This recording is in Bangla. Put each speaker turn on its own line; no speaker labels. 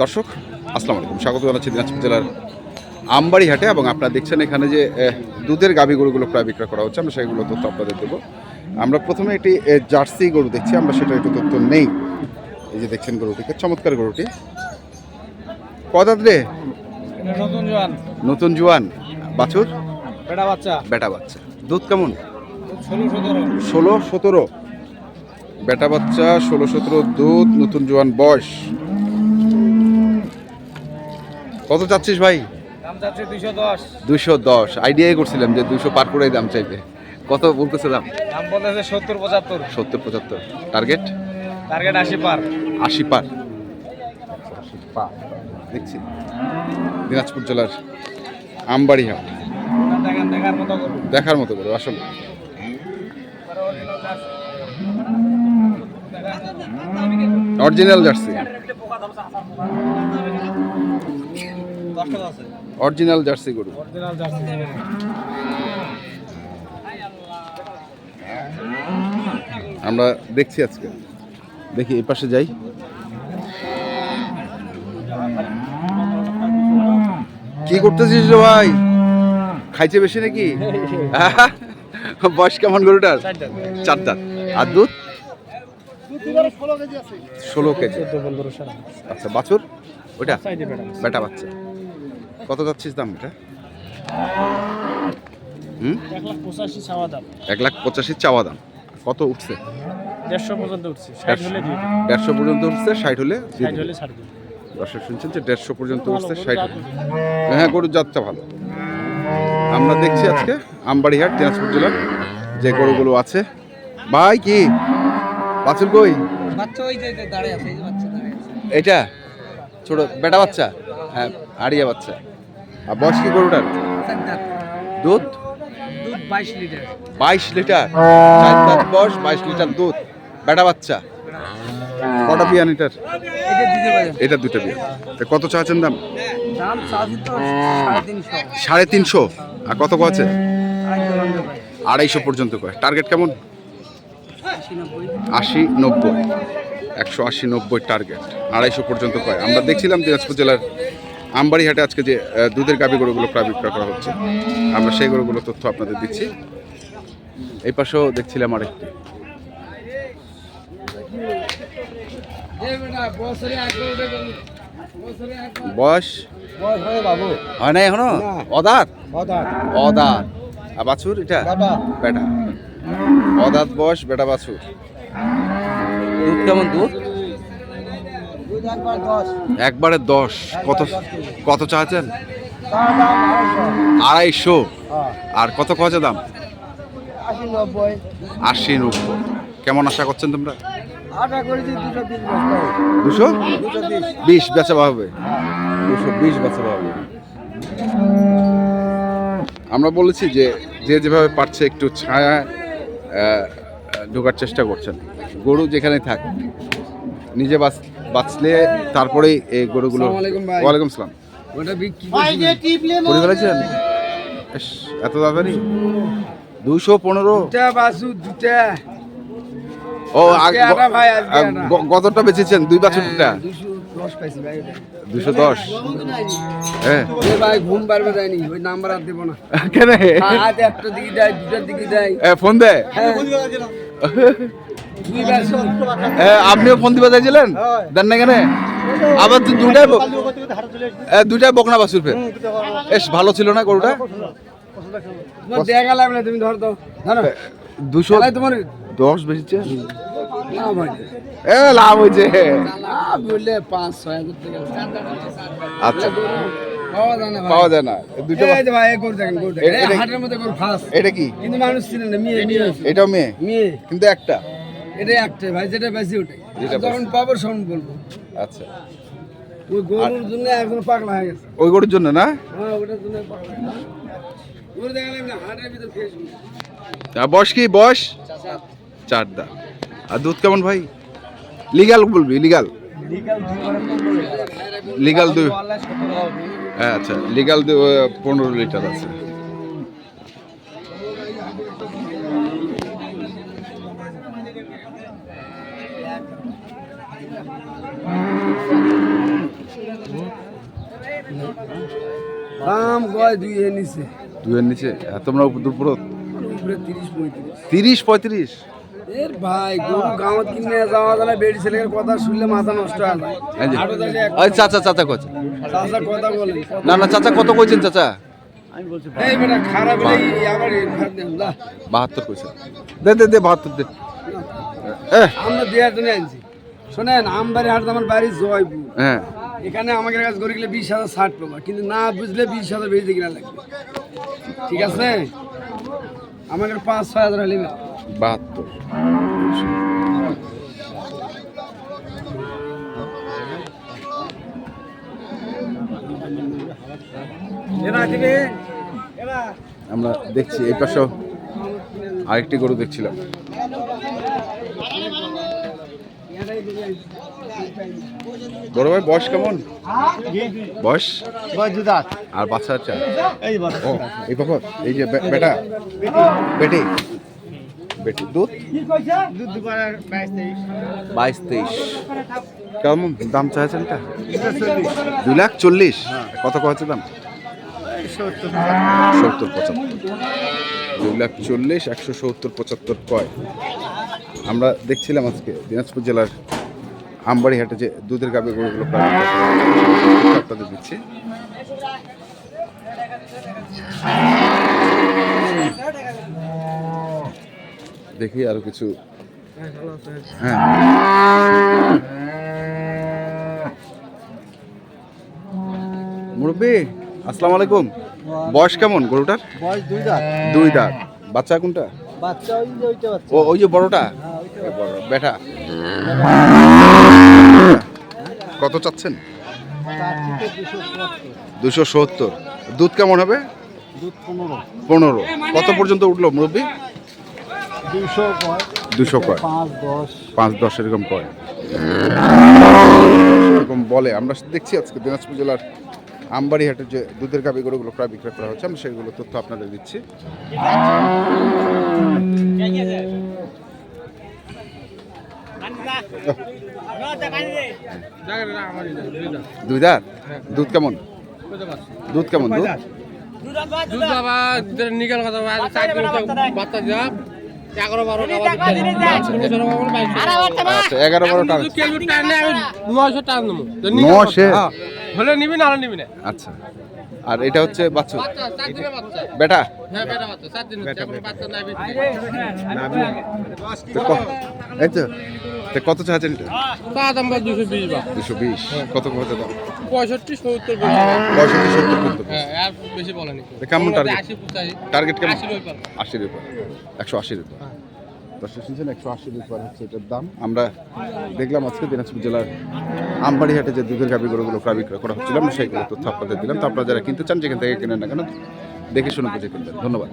দর্শক আসসালামু আলাইকুম। স্বাগত জানাচ্ছি দিনাজপুর জেলার আমবাড়ি হাটে এবং আপনারা দেখছেন এখানে যে দুধের গাভী গরুগুলো প্রায় বিক্রয় করা হচ্ছে আমরা সেগুলো তথ্য আপনাদের দেবো। আমরা প্রথমে একটি জার্সি গরু দেখছি আমরা সেটা একটু তথ্য নেই। এই যে দেখছেন গরুটিকে চমৎকার গরুটি। কদাত রে
নতুন জোয়ান।
নতুন জোয়ান। বাছুর?
বেটা বাচ্চা।
বেটা বাচ্চা। দুধ কেমন?
ষোলো সতেরো।
বেটা বাচ্চা ষোলো সতেরো দুধ নতুন জোয়ান বয়স। কত চাচ্ছিস ভাই?
দশ।
দুশো। আইডিয়াই করছিলাম যে দুশো পার করেই দাম চাইবে। কত বলতেছে দাম?
দাম বলতেছে সত্তর পঁচাত্তর।
সত্তর পঁচাত্তর। টার্গেট
টার্গেট আশি পার।
আশি পার। দেখছি। দিনাজপুর জেলার আমবাড়ি হাট
দেখার মতো করুন।
দেখার মতো করে আসলে। অরিজিনাল জার্সি অরিজিনাল জার্সি গরু।
অরিজিনাল জার্সি
আমরা দেখছি আজকে। দেখি এই পাশে যাই। কি করতেছিস রে ভাই? খাইছে বেশি নাকি? বয়স কেমন গরুটার? চার দাঁত আর দুধ? ষোলো কেজি আচ্ছা বাছুর? ওইটা?
বেটা
বাচ্চা। কত যাচ্ছিস দাম এটা? হুম?
এক লাখ পঁচাশি চাওয়া দাম।
কত উঠছে?
দেড়শো পর্যন্ত উঠছে। ষাট হলে দিয়ে
দেড়শো পর্যন্ত উঠছে ষাট হলে দর্শক শুনছেন যে দেড়শো পর্যন্ত উঠছে
গরু
ষাট হলে। হ্যাঁ গরুর জাতটা ভালো। আমরা দেখছি আজকে আমবাড়িহাট দিনাজপুর জেলার যে গরুগুলো আছে। ভাই কি? বাছুর কই?
বাচ্চা ওই যে দাঁড়িয়ে আছে এই যে বাচ্চা দাঁড়িয়ে আছে।
এটা ছোট বেটা বাচ্চা? হ্যাঁ আড়িয়া বাচ্চা। আর বয়স কি গরুটার? দুধ?
দুধ বাইশ লিটার।
বাইশ লিটার। চার দাঁত বয়স বাইশ লিটার দুধ। বেটা বাচ্চা? কটা বিয়ান এটার
এটা
দুটো বিয়ান তা কত চাচ্ছেন দাম?
দাম সাড়ে তিনশো।
আর কত আছে?
আড়াইশো
পর্যন্ত কয়। টার্গেট কেমন?
আশি নব্বই
একশো আশি নব্বই টার্গেট আড়াইশো পর্যন্ত কয় আমরা দেখছিলাম দিনাজপুর জেলার আমবাড়িহাটে আজকে যে দুধের গাভী গরুগুলো প্রায় বিক্রয় করা হচ্ছে। আমরা সেই গরুগুলো তথ্য আপনাদের দিচ্ছি। এই পাশেও দেখছিলাম আরেকটি। বয়স?
হয়
না
এখনও।
অদাত
কথা
অদাত আর বাছুর এটা?
বাবা।
বেটা। অদাত বয়স বেটা বাছুর। দুধ কেমন দুধ?
একবার দশ।
কত কত চাচ্ছেন
আড়াইশো।
আর কত খরচা দাম?
আশি নব্বই।
কেমন আশা করছেন তোমরা?
দুশো?
বিশ বেচা হবে। দুশো বিশ বেচা হবে। আমরা বলেছি যে যে যেভাবে পারছে একটু ছায়া ঢোকার চেষ্টা করছেন। গরু যেখানে থাক নিজে বাঁচ বাঁচলে তারপরেই এই গরুগুলো। ওয়ালাইকুম
বিক্রি
করে ফেলেছেন এত তাড়াতাড়ি? দুশো পনেরো?
দুটা বাসু দুটা।
ও গতটা বেচেছেন দুই বছরটা?
দুশো পাইছি ভাই।
দুশো দশ? হ্যাঁ
ভাই ঘুম পারবে যায়নি ওই নাম্বার আর দেবো না।
কেন?
আজ একটা দিকে দেয় দুটার দিকে দেয়।
ফোন দে।
হ্যাঁ।
আপনিও ফোন দিবা চাইছিলেন? দেন না কেন? আবার তো দুটাই দুটাই বকনা বাসুর ফের। এস ভালো ছিল না গরুটা?
দেখা লাগবে না তুমি ধর ধরো।
দুশো
তোমার
দশ বেশি
না ভাই।
এ লাভ হয়েছে
বললে পাঁচ ছয়
আচ্ছা।
পাওয়া যায় না
দুটো
ভাই দেখেন দেখেন। হাটের মধ্যে করে ফাঁস
এটা কি?
কিন্তু মানুষ না মেয়ে মেয়ে
এটাও মেয়ে?
মেয়ে।
কিন্তু একটা?
এটা একটাই ভাই যেটা বেশি ওটাই
যেটা বেশি।
যখন পাবো সখন বলব।
আচ্ছা।
ওই গরুর জন্য এখন পাগলা হয়ে গেছে।
ওই গরুর জন্য না?
হ্যাঁ ওটার জন্য পাগলা। গেছে। ওর দেখা লাগবে না হাটের ভিতর ফেস
আর কি? বয়স? চার দা আর দুধ কেমন ভাই? লিগাল বলবি লিগাল লিগাল দুই হ্যাঁ আচ্ছা লিগাল পনেরো লিটার আছে।
দাম কয় দুই এর নিচে?
দুয়ের নিচে? আর তোমরা দুপুর
তিরিশ পঁয়ত্রিশ।
তিরিশ পঁয়ত্রিশ?
এর ভাই গরু গাঁৱত কিনে যাওয়া যায় বেড়ি ছেলের কথা শুনলে মাথা নষ্ট হয়ে যায়
ওই চাচা চাচা কচ্ছে
চাচা কথা বলেন।
না না চাচা কত কইছেন চাচা।
এই বেটা খারাপ আবার
বাহাত্তর কইছেন দে দে দে বাহাত্তর দে।
আমরা দেওয়ার জন্য আনছি। শোনেন আমবাড়ি হাট আমার বাড়ি জয়পুর।
হ্যাঁ।
এখানে আমাদের কাছে গড়ে গেলে বিশ হাজার ষাট পাবো কিন্তু না বুঝলে বিশ হাজার বেশি কিনা লাগবে। ঠিক আছে? আমাদের পাঁচ ছয় হাজার হলে
বাহাত্তর। আমরা দেখছি এই পাশেও আরেকটি গরু দেখছিলাম। বড় ভাই বয়স কেমন? বয়স? আর বাচ্চা ও এই পাখর এই যে বেটা। বেটি? বেটি দুধ? বাইশ তেইশ। কেমন দাম চাইছেন এটা? দুই লাখ চল্লিশ। কত কত দাম? সত্তর পঁচাত্তর। দুই লাখ চল্লিশ একশো সত্তর পঁচাত্তর কয়? আমরা দেখছিলাম আজকে দিনাজপুর জেলার আমবাড়ি হাটে যে দুধের গাবে গরুগুলো। আপনাদের দিচ্ছি। দেখি আরও কিছু। হ্যাঁ। মুরব্বী আসসালামু আলাইকুম। বয়স কেমন গরুটার?
বয়স দুই দাঁত।
দুই দাঁত। বাচ্চা কোনটা?
বাচ্চা ওই যে ওইটা বাচ্চা।
ও ওই যে বড়টা? বড় বেটা। কত চাচ্ছেন? দুশো সত্তর। দুধ কেমন হবে?
পনেরো।
কত পর্যন্ত উঠল মুরব্বী?
দুশো
কয়।
পাঁচ দশ
এরকম কয়। এরকম বলে। আমরা দেখছি আজকে দিনাজপুর জেলার আমবাড়ি হাটের যে দুধের গাবি গরুগুলো প্রায় বিক্রয় করা হচ্ছে, আমি সেগুলো তথ্য আপনাদের দিচ্ছি। দুই দাঁত দুধ কেমন? দুধ কেমন দুধ?
দুধ বাবা নিকাল কথা বাবা চার দিন তো বাচ্চা যা এগারো বারো
আচ্ছা এগারো বারো টাকা
নয়শো? টাকা নেব
নশে?
হলে নিবি না হলে নিবি না।
আচ্ছা। আর এটা হচ্ছে বাচ্চা। বেটা? এই তো কত চাচ্ছেন
তা দাম বা দুশো বিশ বা
দুশো বিশ। কত কত দাম?
পঁয়ষট্টি সত্তর
পঁয়ষট্টি সত্তর
হ্যাঁ আর বেশি বলেনি।
কেমন টার্গেট? টার্গেট কেমন?
আশি রুপি পারব।
আশি একশো আশি রুপি দর্শক শুনছেন, একশো আশি লিটার হচ্ছে এটার দাম। আমরা দেখলাম আজকে দিনাজপুর জেলার আমবাড়ি হাটে যে দুধের গাভি গরুগুলো প্রায় বিক্রয় করা হচ্ছিল, আমরা সেইগুলো তথ্য আপনাদের দিলাম। তো আপনারা যারা কিনতে চান, যেখান থেকে কেনেন না কেন, দেখে শুনে বুঝে কিনবেন। ধন্যবাদ।